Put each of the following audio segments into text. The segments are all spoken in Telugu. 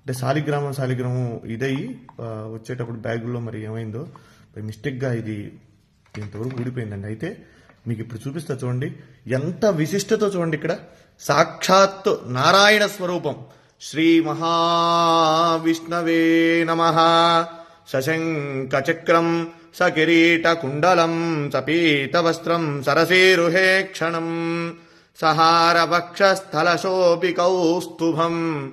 అంటే శాలిగ్రామం శాలిగ్రామం ఇదయ్యి వచ్చేటప్పుడు బ్యాగుల్లో మరి ఏమైందో మిస్టేక్గా ఇది ఇంతవరకు ఊడిపోయిందండి. అయితే మీకు ఇప్పుడు చూపిస్తా చూడండి. ఎంత విశిష్టతో చూడండి ఇక్కడ. సాక్షాత్ నారాయణ స్వరూపం. శ్రీ మహావిష్ణవే నమ. శశంకచక్రం చక్రం సకిరీట కుండలం సపీత వస్త్రం సరసీరుహే క్షణం. సహార వక్షస్థలశోపి కౌస్తుభం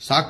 సాక్షాత్